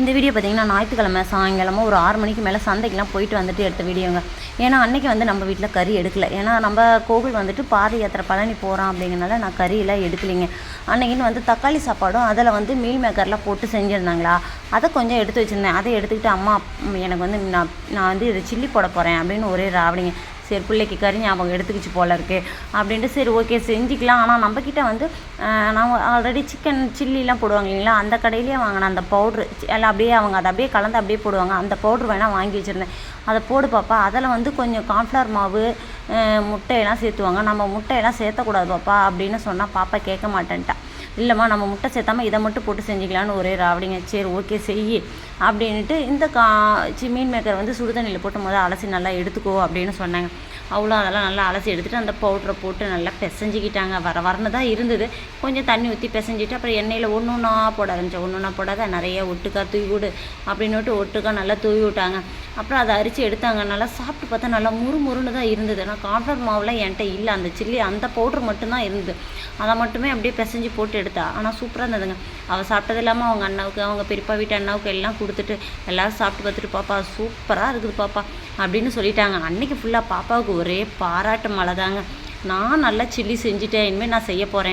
இந்த வீடியோ பார்த்தீங்கன்னா ஞாயிற்றுக்கிழமை சாயங்காலமாக ஒரு ஆறு மணிக்கு மேலே சந்தைக்கெலாம் போயிட்டு வந்துட்டு எடுத்த வீடியோங்க ஏன்னா அன்னைக்கு வந்து நம்ம வீட்டில் கறி எடுக்கல. ஏன்னா நம்ம கோவில் வந்துட்டு பாத யாத்திரை பழனி போகிறோம் அப்படிங்கிறனால நான் கறியெல்லாம் எடுக்கலைங்க. அன்னைக்குன்னு வந்து தக்காளி சாப்பாடும் அதில் வந்து மீல் மேக்கர்லாம் போட்டு செஞ்சுருந்தாங்களா? அதை கொஞ்சம் எடுத்து வச்சுருந்தேன். அதை எடுத்துக்கிட்டு அம்மா எனக்கு வந்து நான் நான் வந்து இது சில்லி போட போகிறேன் அப்படின்னு ஒரே ராவடிங்க சரி பிள்ளைக்கு கறி ஞாபகம் எடுத்துக்கிச்சு போல இருக்கு. அப்படின்ட்டு சரி ஓகே செஞ்சுக்கலாம். ஆனால் நம்மக்கிட்ட வந்து நான் ஆல்ரெடி சிக்கன் சில்லிலாம் போடுவாங்க இல்லைங்களா? அந்த கடையிலேயே வாங்கின அந்த பவுட்ரு எல்லாம் அப்படியே அவங்க அதை அப்படியே கலந்து அப்படியே போடுவாங்க. அந்த பவுட்ரு வேணால் வாங்கி வச்சுருந்தேன். அதை போடு பாப்பா. அதில் வந்து கொஞ்சம் கான்ஃப்ளவர் மாவு முட்டையெல்லாம் சேர்த்துவாங்க. நம்ம முட்டையெல்லாம் சேர்த்தக்கூடாது பாப்பா அப்படின்னு சொன்னால் பாப்பா கேட்க மாட்டேன்ட்டா. இல்லைம்மா நம்ம முட்டை சேர்த்தாமல் இதை மட்டும் போட்டு செஞ்சுக்கலான்னு ஒரே ராவடிங்க. சரி ஓகே செய் அப்படின்ட்டு இந்த கா சி மீன் மேக்கர் வந்து சுடுதண்ணியில் போட்டு முதல்ல அலசி நல்லா எடுத்துக்கோ அப்படின்னு சொன்னாங்க. அவ்வளோ அதெல்லாம் நல்லா அலசி எடுத்துகிட்டு அந்த பவுட்ரை போட்டு நல்லா பிசைஞ்சிக்கிட்டாங்க. வர வரன்னு தான் இருந்தது. கொஞ்சம் தண்ணி ஊற்றி பிசைஞ்சிட்டு அப்புறம் எண்ணெயில் ஒன்று ஒன்றா போட ஆரம்பித்தேன் ஒன்று ஒன்றா போடாத நிறைய ஒட்டுக்கா தூவி விடு அப்படின்னுட்டு ஒட்டுக்கா நல்லா தூவி விட்டாங்க. அப்புறம் அதை அரிச்சு எடுத்தாங்க. நல்லா சாப்பிட்டு பார்த்தா நல்லா முறு முறுன்னு தான் இருந்தது. ஆனால் கார்ன்ஃப்ளவர் மாவுலாம் என்கிட்ட இல்லை. அந்த சில்லி அந்த பவுட்ரு மட்டும்தான் இருந்தது. அதை மட்டுமே அப்படியே பிசைஞ்சு போட்டு எடுத்தா. ஆனால் சூப்பராக இருந்ததுங்க. அவள் சாப்பிட்டது இல்லாமல் அவங்க அண்ணாவுக்கு அவங்க பெரியப்பா வீட்டு அண்ணாவுக்கு எல்லாம் கொடுத்துட்டு எல்லோரும் சாப்பிட்டு பார்த்துட்டு பாப்பா சூப்பராக இருக்குது பாப்பா அப்படின்னு சொல்லிட்டாங்க. அன்றைக்கி ஃபுல்லாக பாப்பாவுக்கு ஒரே பாராட்டு மழை தாங்க நான் நல்லா சில்லி செஞ்சுட்டேன். இனிமேல் நான் செய்ய போகிறேன்